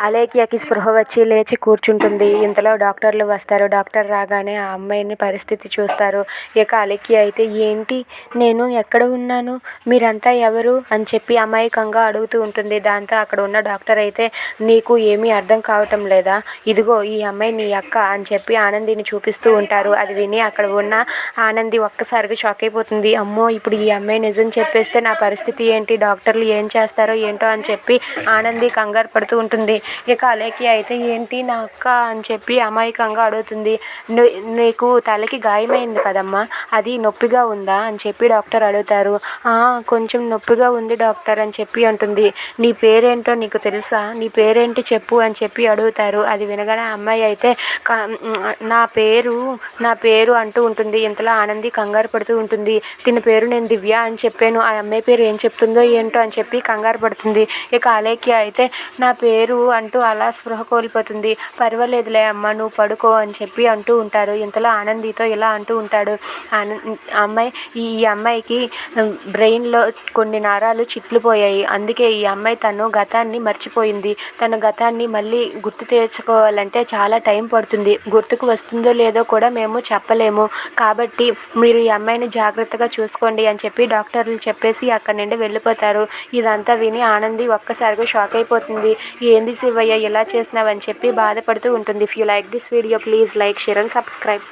అలేఖ్యకి స్పృహ వచ్చి లేచి కూర్చుంటుంది. ఇంతలో డాక్టర్లు వస్తారు. డాక్టర్ రాగానే ఆ అమ్మాయిని పరిస్థితి చూస్తారు. ఇక అలేఖ్య అయితే ఏంటి? నేను ఎక్కడ ఉన్నాను? మీరంతా ఎవరు? అని చెప్పి అమాయకంగా అడుగుతూ ఉంటుంది. దాంతో అక్కడ ఉన్న డాక్టర్ అయితే నీకు ఏమీ అర్థం కావటం లేదా? ఇదిగో ఈ అమ్మాయి నీ అక్క అని చెప్పి ఆనందిని చూపిస్తూ ఉంటారు. అది విని అక్కడ ఉన్న ఆనంది ఒక్కసారిగా షాక్ అయిపోతుంది. అమ్మో! ఇప్పుడు ఈ అమ్మాయి నిజం చెప్పేస్తే నా పరిస్థితి ఏంటి? డాక్టర్లు ఏం చేస్తారో ఏంటో అని చెప్పి ఆనంది కంగారు పడుతూ ఉంటుంది. ఇక అలేఖ్య అయితే ఏంటి నా అక్క అని చెప్పి అమాయకంగా అడుగుతుంది. నీకు తలకి గాయమైంది కదమ్మా అది నొప్పిగా ఉందా అని చెప్పి డాక్టర్ అడుగుతారు. కొంచెం నొప్పిగా ఉంది డాక్టర్ అని చెప్పి అంటుంది. నీ పేరేంటో నీకు తెలుసా? నీ పేరేంటి చెప్పు అని చెప్పి అడుగుతారు. అది వినగానే అమ్మాయి అయితే నా పేరు నా పేరు అంటూ ఉంటుంది. ఇంతలో ఆనంది కంగారు పడుతూ ఉంటుంది. తిన పేరు నేను దివ్య అని చెప్పాను. ఆ అమ్మాయి పేరు ఏం చెప్తుందో ఏంటో అని చెప్పి కంగారు పడుతుంది. ఇక అలేఖ్య అయితే నా పేరు అంటూ అలా స్పృహ కోల్పోతుంది. పర్వాలేదులే అమ్మ నువ్వు పడుకో అని చెప్పి అంటూ ఉంటారు. ఇంతలో ఆనందితో ఇలా అంటూ ఉంటాడు. ఆనంద్ అమ్మాయి ఈ అమ్మాయికి బ్రెయిన్లో కొన్ని నారాలు చిట్లిపోయాయి. అందుకే ఈ అమ్మాయి తను గతాన్ని మర్చిపోయింది. తన గతాన్ని మళ్ళీ గుర్తు తెచ్చుకోవాలంటే చాలా టైం పడుతుంది. గుర్తుకు వస్తుందో లేదో కూడా మేము చెప్పలేము. కాబట్టి మీరు ఈ అమ్మాయిని జాగ్రత్తగా చూసుకోండి అని చెప్పి డాక్టర్లు చెప్పేసి అక్కడి నుండి వెళ్ళిపోతారు. ఇదంతా విని ఆనంది ఒక్కసారిగా షాక్ అయిపోతుంది. ఏంది శివయ్య ఎలా చేసినావని చెప్పి బాధపడుతూ ఉంటుంది. If you like this video please like share and subscribe